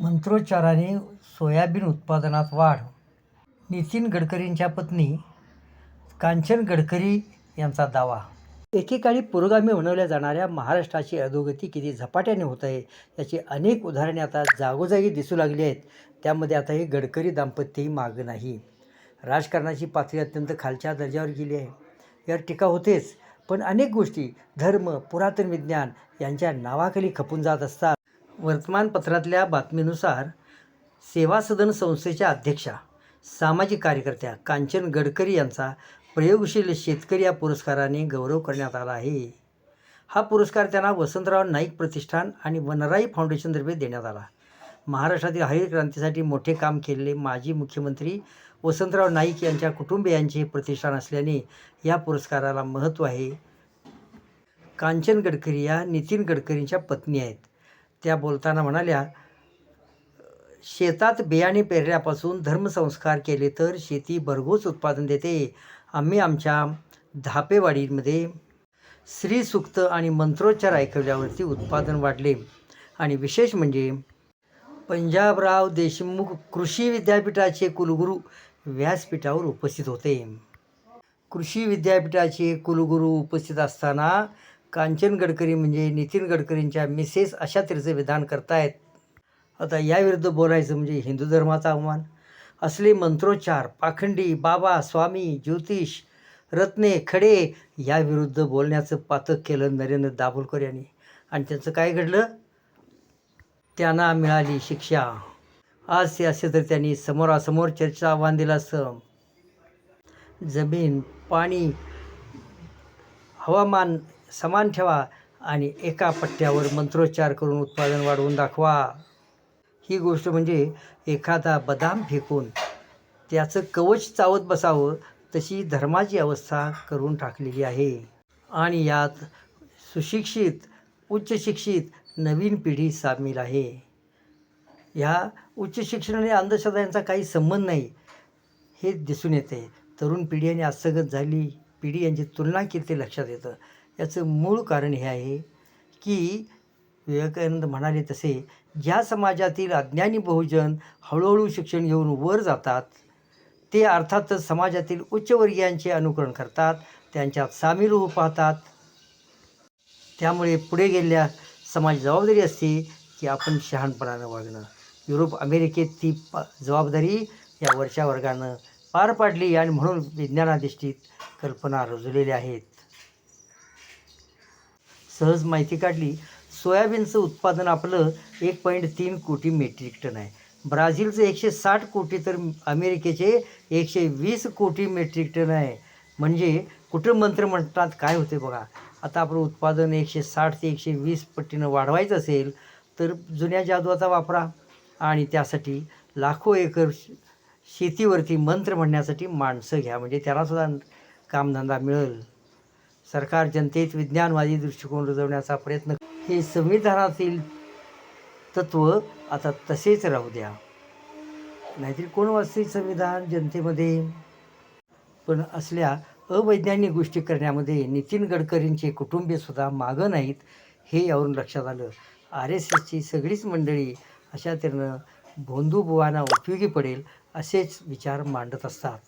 मंत्रोच्चाराने soybean उत्पादनात वाढ. नितीन गडकरींच्या पत्नी कांचन गडकरी यांचा दावा. एकेकाळी पुरोगामी बनवल्या जाणाऱ्या महाराष्ट्राची अधोगती किती झपाट्याने होत आहे याची अनेक उदाहरणे आता जागोजागी दिसू लागली आहेत. त्यामध्ये आता हे गडकरी दाम्पत्यही मागं नाही. राजकारणाची पातळी अत्यंत खालच्या दर्जावर गेली आहे. यावर टीका होतेच पण अनेक गोष्टी धर्म पुरातन विज्ञान यांच्या नावाखाली खपून जात असतात. वर्तमानपत्रातल्या बातमीनुसार सेवा सदन संस्थेच्या अध्यक्षा सामाजिक कार्यकर्त्या कांचन गडकरी यांचा प्रयोगशील शेतकरी या पुरस्काराने गौरव करण्यात आला आहे. हा पुरस्कार त्यांना वसंतराव नाईक प्रतिष्ठान आणि वनराई फाउंडेशनतर्फे देण्यात आला. महाराष्ट्रातील हरित क्रांतीसाठी मोठे काम केलेले माजी मुख्यमंत्री वसंतराव नाईक यांच्या कुटुंबियांचे हे प्रतिष्ठान असल्याने या पुरस्काराला महत्त्व आहे. कांचन गडकरी या नितीन गडकरींच्या पत्नी आहेत. त्या बोलताना म्हणाल्या शेतात बियाणे पेरल्यापासून धर्मसंस्कार केले तर शेती भरघोस उत्पादन देते. आम्ही आमच्या धापेवाडीमध्ये श्रीसुक्त आणि मंत्रोच्चार ऐकवल्यावरती उत्पादन वाढले. आणि विशेष म्हणजे पंजाबराव देशमुख कृषी विद्यापीठाचे कुलगुरू व्यासपीठावर उपस्थित होते. कृषी विद्यापीठाचे कुलगुरू उपस्थित असताना कांचन गडकरी म्हणजे नितीन गडकरींच्या मिसेस अशा तऱ्हेचं विधान करतायत. आता याविरुद्ध बोलायचं म्हणजे हिंदू धर्माचा अवमान. असले मंत्रोच्चार पाखंडी बाबा स्वामी ज्योतिष रत्ने खडे याविरुद्ध बोलण्याचं पातक केलं नरेंद्र दाभोलकर यांनी. आणि त्यांचं काय घडलं? त्यांना मिळाली शिक्षा. आज ते असे तर त्यांनी समोरासमोर चर्चा आव्हान दिलं असतं. जमीन पाणी हवामान समान ठेवा आणि एका पट्ट्यावर मंत्रोच्चार करून उत्पादन वाढवून दाखवा. ही गोष्ट म्हणजे एखादा बदाम फेकून त्याचं कवच चावत बसावं तशी धर्माची अवस्था करून टाकलेली आहे. आणि यात सुशिक्षित उच्च शिक्षित नवीन पिढी सामील आहे. ह्या उच्च शिक्षण आणि अंधश्रद्धा यांचा काही संबंध नाही हे दिसून येते. तरुण पिढी आणि आसगत झाली पिढी यांची तुलना केली ते लक्षात येतं? याचं मूळ कारण हे आहे की विवेकानंद म्हणाले तसे ज्या समाजातील अज्ञानी बहुजन हळूहळू शिक्षण घेऊन वर जातात ते अर्थातच समाजातील उच्चवर्गीयांचे अनुकरण करतात त्यांच्यात सामील होऊ पाहतात. त्यामुळे पुढे गेलेल्या समाज जबाबदारी असते की आपण शहाणपणानं वागणं. युरोप अमेरिकेत ती प जबाबदारी या वरच्या वर्गानं पार पाडली आणि म्हणून विज्ञानाधिष्ठित कल्पना रुजलेल्या आहेत. सहज माहिती काढली सोयाबीनचं उत्पादन आपलं एक पॉईंट तीन कोटी मेट्रिक टन आहे. ब्राझीलचं एकशे साठ कोटी तर अमेरिकेचे एकशे वीस कोटी मेट्रिक टन आहे. म्हणजे कुठं मंत्र म्हणतात काय होते बघा. आता आपलं उत्पादन एकशे साठ ते एकशे वीस पट्टीनं वाढवायचं असेल तर जुन्या जादूचा वापरा. आणि त्यासाठी लाखो एकर श- शेतीवरती मंत्र म्हणण्यासाठी माणसं घ्या. म्हणजे त्यालासुद्धा कामधंदा मिळेल. सरकार जनतेत विज्ञानवादी दृष्टिकोन रुजवण्याचा प्रयत्न हे संविधानातील तत्त्व आता तसेच राहू द्या. नाहीतरी कोण वाचते संविधान जनतेमध्ये? पण असल्या अवैज्ञानिक गोष्टी करण्यामध्ये नितीन गडकरींचे कुटुंबीयसुद्धा मागं नाहीत हे यावरून लक्षात आलं. आर एस एसची सगळीच मंडळी अशा तऱ्हेनं भोंदूबुवांना उपयोगी पडेल असेच विचार मांडत असतात.